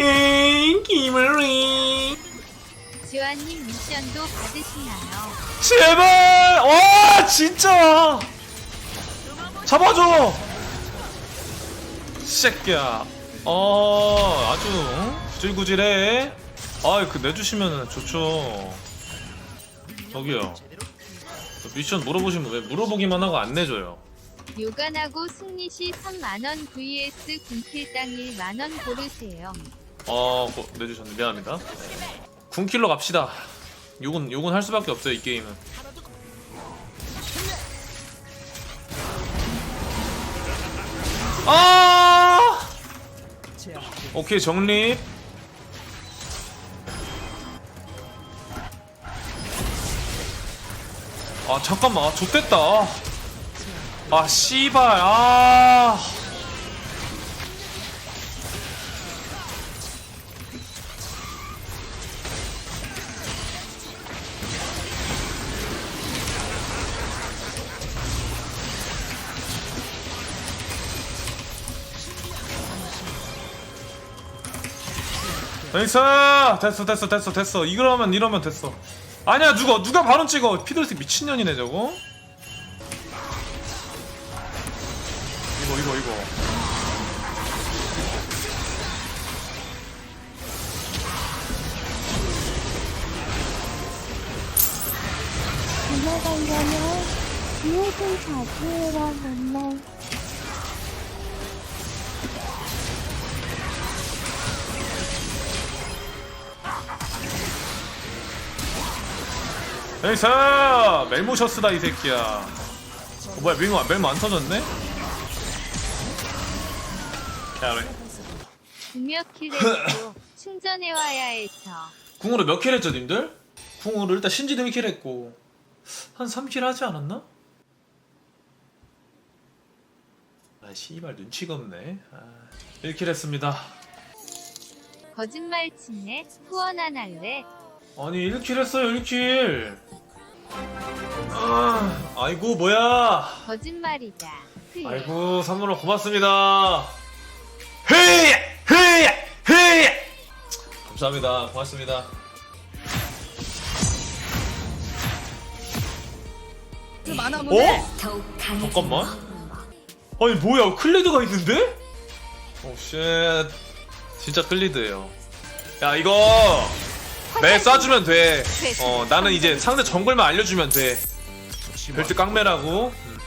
엥 김을리. 지환님 미션도 받으시나요? 제발! 와 진짜! 잡아줘! 새끼야. 어 아주 응? 구질구질해. 아그 내주시면 좋죠. 저기요. 미션 물어보시면 왜 물어보기만 하고 안 내줘요? 요간하고 승리시 3만원 vs 군필당 1만원 고르세요. 어 고- 내주셨네. 미안합니다. 군킬러 갑시다. 요건 요건 할 수밖에 없어요 이 게임은. 아! 오케이 정립. 아 잠깐만. 아, 좆됐다. 아 씨발. 아 나이스 됐어 됐어 됐어 됐어. 이러면 이러면 됐어. 아니야 누가 누가 바로 찍어? 피들스 미친년이네 저거. 이거 이거 이거. 지나가려면 기회를 자주해라 맨날 나이스 멜모셔스다 이 새끼야. 어, 뭐야 멜모 멜모 안 터졌네? 야래. 구몇킬 했고 충전해와야 해서 궁으로 몇 킬 했죠 님들? 궁으로 일단 신지도 1킬 했고. 한 3킬 하지 않았나? 아 씨발 눈치가 없네. 아, 1킬 했습니다. 거짓말 치네. 후원 안 할래? 아니 1킬 했어요 1킬 아, 아이고 뭐야? 거짓말이다. 흐. 아이고 선물로 고맙습니다. 헤이 헤이 헤이 감사합니다. 고맙습니다. 어? 잠깐만. 아니 뭐야? 클리드가 있는데? 오쉣. 진짜 클리드예요. 야 이거. 매 쏴주면 돼 어 나는 이제 상대 정글만 알려주면 돼 벨트 깡매라고? 음.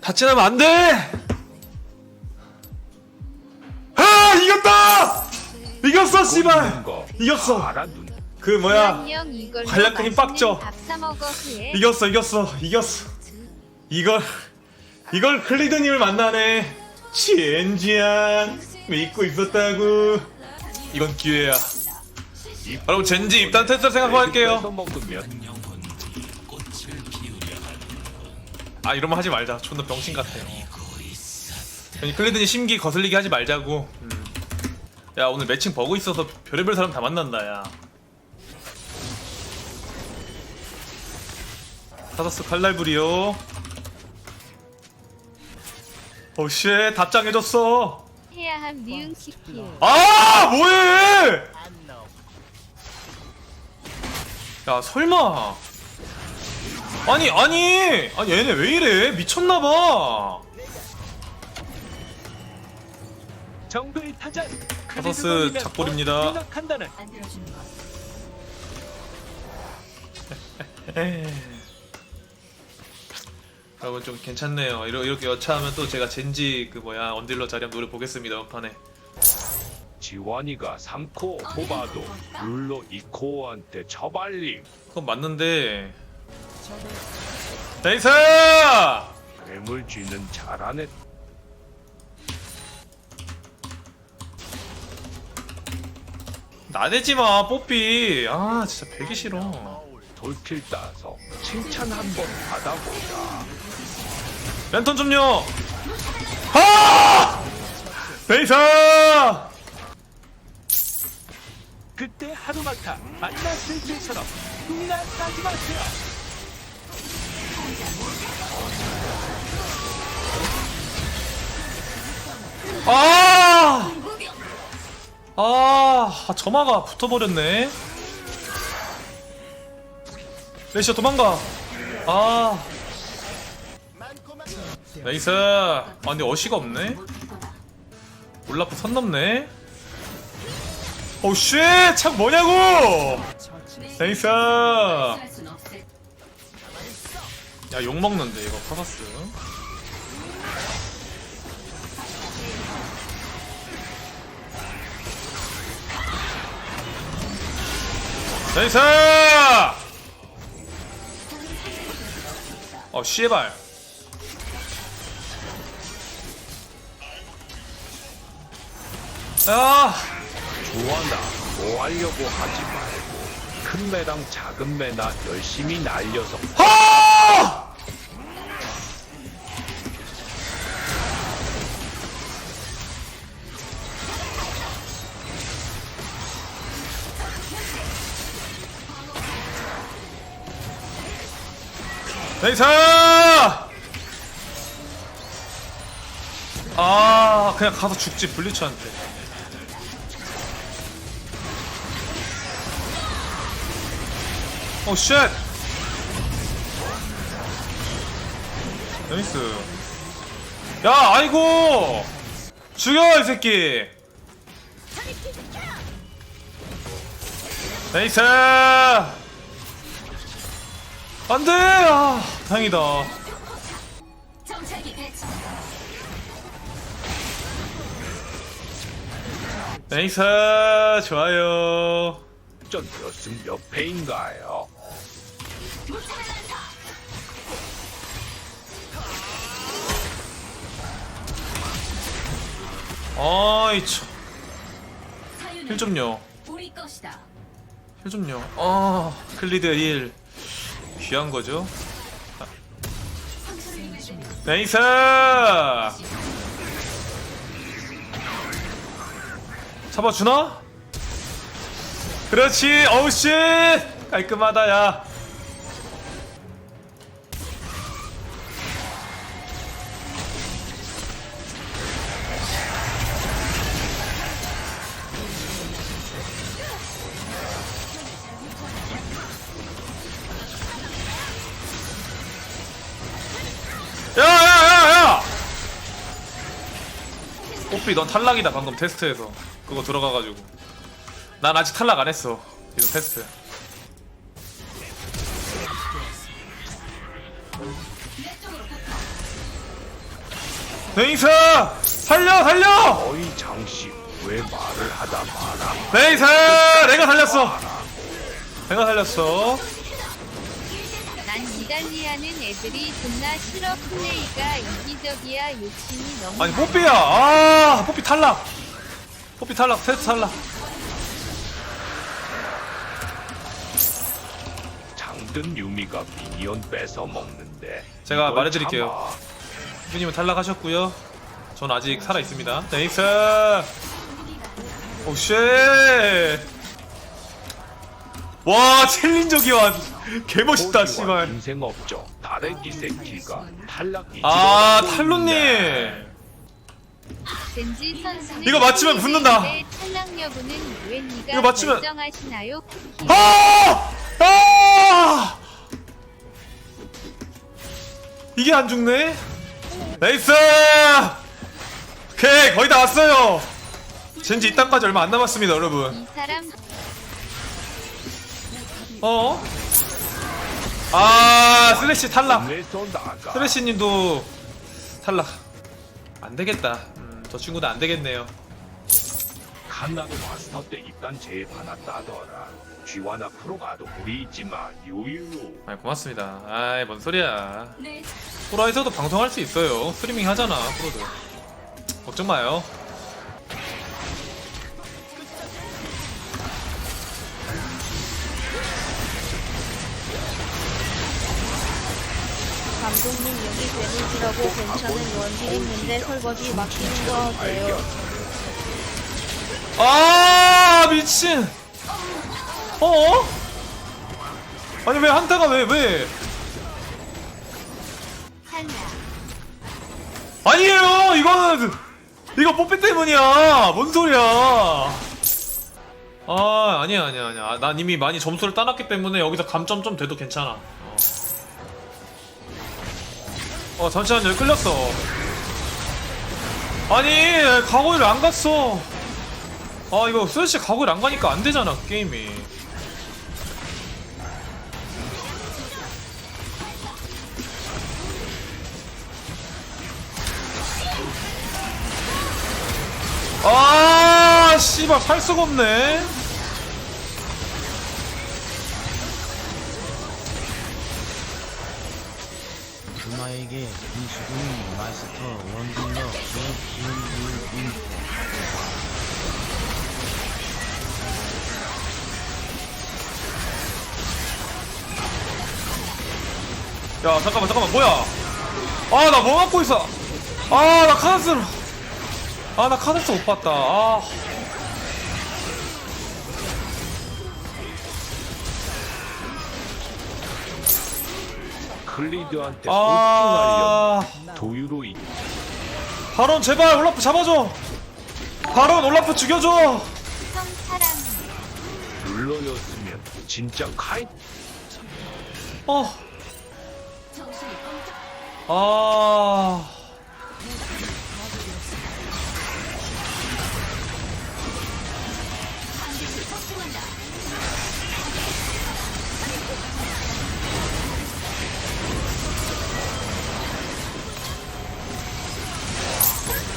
다치나면 안 돼! 아 이겼다! 이겼어 씨발! 이겼어. 그 뭐야? 관략 힘 후에. 이겼어 이겼어 이겼어. 이걸 이걸 클리드님을 만나네. 젠지야 믿고 있었다고 이건 기회야. 여러분 젠지 입단 테스트 생각하고 할게요. 아 이러면 하지 말자. 존나 병신 같아요 괜히 클리드님 심기 거슬리게 하지 말자고. 음. 야 오늘 매칭 버그 있어서 별의별 사람 다 만난다 야. 타더스 칼날불이요. 오쉣. 답장해줬어 해야 함 미응 시킬. 아 뭐해? 야 설마. 아니 아니. 아니 얘네 왜 이래? 미쳤나봐. 정글 타자. 타더스 작골입니다. 에이. 여러분 좀 괜찮네요. 이러, 이렇게 여차하면 또 제가 젠지 그 뭐야 언딜러 자리 한번 노래 보겠습니다 원판에. 지원이가 3코 뽑아도 룰로 2코어한테 처발림. 그건 맞는데. 나이스 괴물쥐는 잘하네. 나대지 마 뽀삐. 아 진짜 배기 싫어. 돌킬 따서 칭찬 한번 받아보자 랜턴 좀요 아! 베이사 그때 하루마타 만났을 때처럼 눈이나 싸지 마세요 아! 아! 아, 점화가 붙어버렸네. 레시아 도망가. 아. 나이스. 아, 근데 어시가 없네. 올라프 선 넘네. 오, 쉣! 참 뭐냐고! 나이스. 야, 욕먹는데, 이거, 카바스. 나이스! 어, 씨발. 아, 좋아나 뭐 하려고 하지 말고 큰 매랑 작은 매나 열심히 날려서 아! 나이스! 아, 그냥 가서 죽지, 블리츠한테. 오, 쉣! 나이스. 야, 아이고! 죽여, 이 새끼! 나이스! 안 돼! 아, 다행이다. 나이스! 좋아요. 전 몇 승 몇 패인가요? 아이, 참. 힐 좀요. 우리 것이다. 힐 좀요. 아, 클리드 1. 귀한 거죠? 아. 나이스! 잡아주나? 그렇지! 어우, 씨! 깔끔하다, 야. 야, 뽀삐, 넌 탈락이다, 방금 테스트에서. 그거 들어가가지고. 난 아직 탈락 안 했어. 지금 테스트. 네이스! 살려, 살려! 어이 장씨 왜 말을 하다 마라 네이스! 내가 살렸어! 내가 살렸어. 난 이달리아는 애들이 존나 싫어 플레이가 이기적이야 욕심이 너무 아니. 뽀삐야! 아, 뽀삐 탈락! 뽀삐 탈락, 테스트 탈락. 장든 유미가 미니언 뺏어 먹는데 제가 이걸 말해드릴게요. 참아. 휴님은 탈락하셨고요. 전 아직 살아 있습니다. 네이스. 오 쉣. 와 챌린저 기환 개멋있다 씨발. 인생 없죠 다래기 새끼가 탈락이 아 지어놓고 탈론님. 젠지 선수는 이거 맞추면 붙는다. 탈락 여부는 이거 맞추면- 결정하시나요? 쿠키. 아! 아! 이게 안 죽네? 나이스! 오케이 거의 다 왔어요. 젠지 이따까지 얼마 안 남았습니다 여러분. 이 사람 어? 아 슬래시 탈락. 슬래시님도 탈락. 안 되겠다. 음, 저 친구도 안 되겠네요. 칸나도 마스터 때 입단 제일 받았다더라. 쥐와나 프로가도 우리 있지만 유유. 아 고맙습니다. 아이 뭔 소리야. 내 프로에서도 방송할 수 있어요. 스트리밍 하잖아 프로도 걱정 마요 감독님 여기 데미지라고 괜찮은 원딜 있는데 설거지 맡기는 거 어때요? 아 미친 어? 아니 왜 한타가 왜 왜? 아니에요 이거는 이거 뽀삐 때문이야 뭔 소리야 아 아니야 아니야 아니야 난 이미 많이 점수를 따놨기 때문에 여기서 감점 좀 돼도 괜찮아 어, 여기 끌렸어. 아니 가고일 안 갔어. 아 이거 슬씨 가고일 안 가니까 안 되잖아 게임이. 아 씨발 살 수가 없네 그마에게 김수근 마스터 원딜러 인포 야 잠깐만 잠깐만 뭐야? 아 나 뭐 갖고 있어? 아 나 카드스 아나 카드스 못 봤다. 아 클리드한테 아, 옥중하려 도유로 이 바론 제발 올라프 잡아줘 바론 올라프 죽여줘 룰러였으면 진짜 카이 어. 아.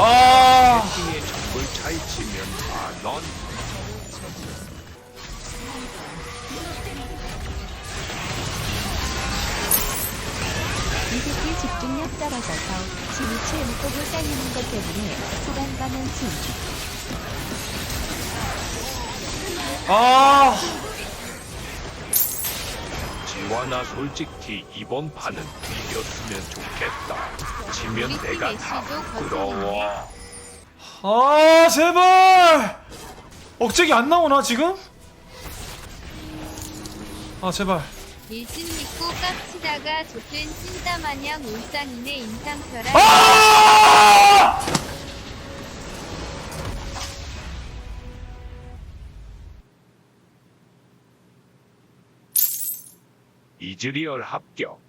아. 이 새끼 집중력 떨어져서 지니치 음속을 살리는 것 때문에 가는 중. 아. 지와나 솔직히 이번 판은 이겼으면 좋겠다 지면 우리 팀 내가 다 애쉬도 부끄러워 아, 제발. 억제기 안 나오나 지금? 아, 제발. 일진 믿고 깝치다가 족된 찐따 마냥 울상이네 인상펴라 아! 이즈리얼 합격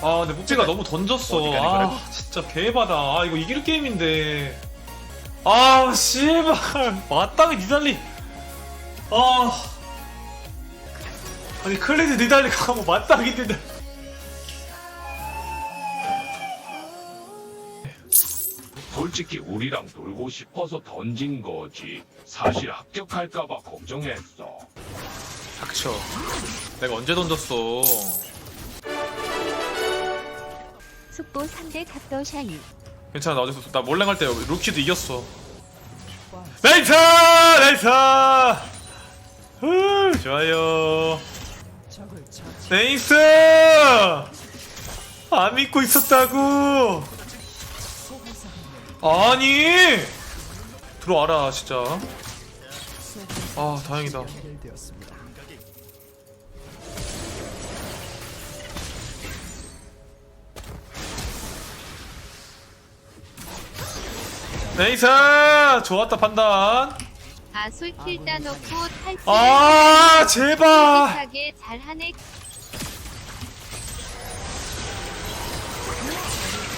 아, 근데 목재가 너무 던졌어. 아, 진짜 개바다. 아, 이거 이길 게임인데. 아, 씨발. 마땅히 니달리. 아. 아니, 클리드 니달리 가고 마땅히 니달리. 솔직히 우리랑 놀고 싶어서 던진 거지 사실 합격할까봐 걱정했어 닥쳐. 내가 언제 던졌어. 속보 3대 탑도 샤이. 괜찮아, 나 어제 나 몰래 갈때 루키도 이겼어. 나이스! 나이스! 후, 좋아요. 나이스! 안 믿고 있었다고! 아니! 들어와라, 진짜. 아, 다행이다. 나이스! 좋았다, 판단. 아 솔킬 따놓고 탈출 아, 제발! 하게 잘하네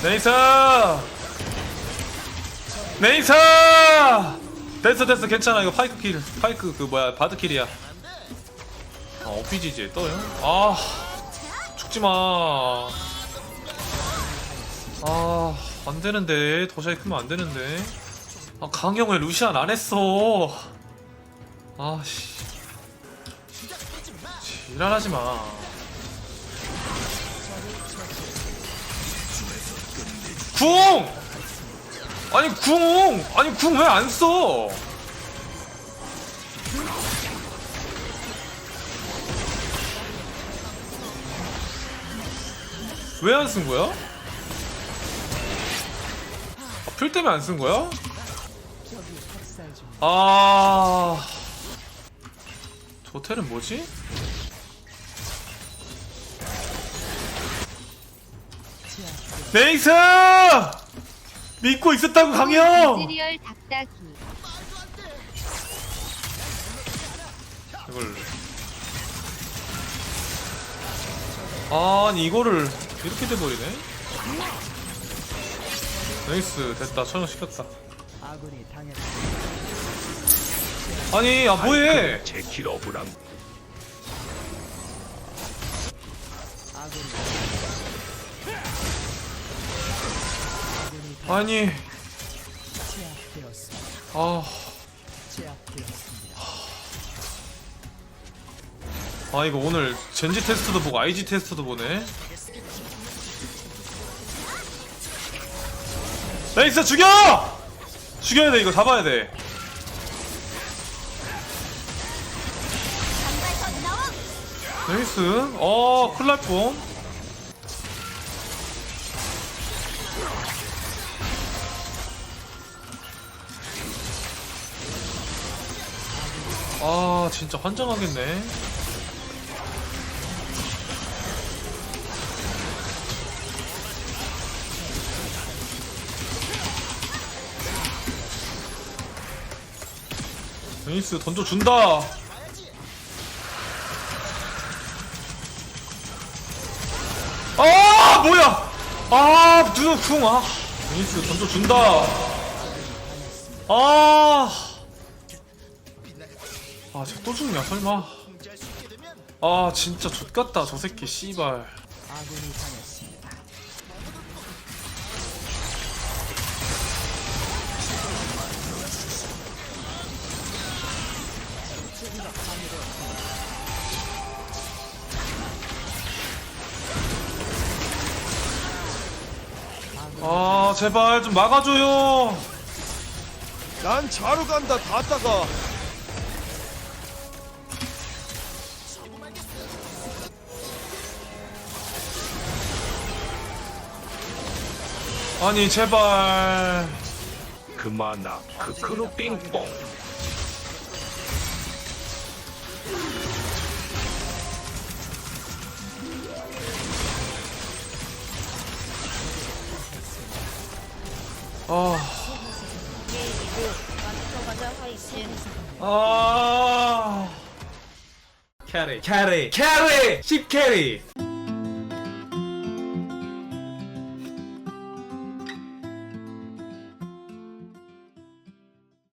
네이스! 네이스! 됐어 됐어 괜찮아 이거 파이크 킬 파이크 그 뭐야 바드 킬이야 아 OPGG 떠요? 아 죽지마 아 안 되는데 도시이 크면 안 되는데 아 강형을 루시안 안 했어 아씨 지랄하지 마 궁! 아니 궁! 아니 궁 왜 안 써? 왜 안 쓴 거야? 아, 풀 때문에 안 쓴 거야? 아... 조텔은 뭐지? 네이스! 믿고 있었다고 강형 닭다기. 이걸 아니 이거를 이렇게 돼버리네 나이스 됐다. 처형시켰다. 아니 아 뭐해? 제킬 어브랑 아니. 아. 아 이거 오늘 젠지 테스트도 보고 IG 테스트도 보네 레이스 죽여! 죽여야 돼 이거 잡아야 돼. 레이스. 어 날뻔. 아 진짜 환장하겠네 베니스 던져준다. 아 뭐야? 아 던져준다. 아. 아, 쟤또 죽냐, 설마. 아, 진짜 좆같다, 저 새끼, 씨발. 제발 좀 막아줘요. 난 자러 간다 다 따가 아니, 제발. 그마나 크크루 빙뽕 아. 아. 캐리, 캐리, 캐리! 10 캐리!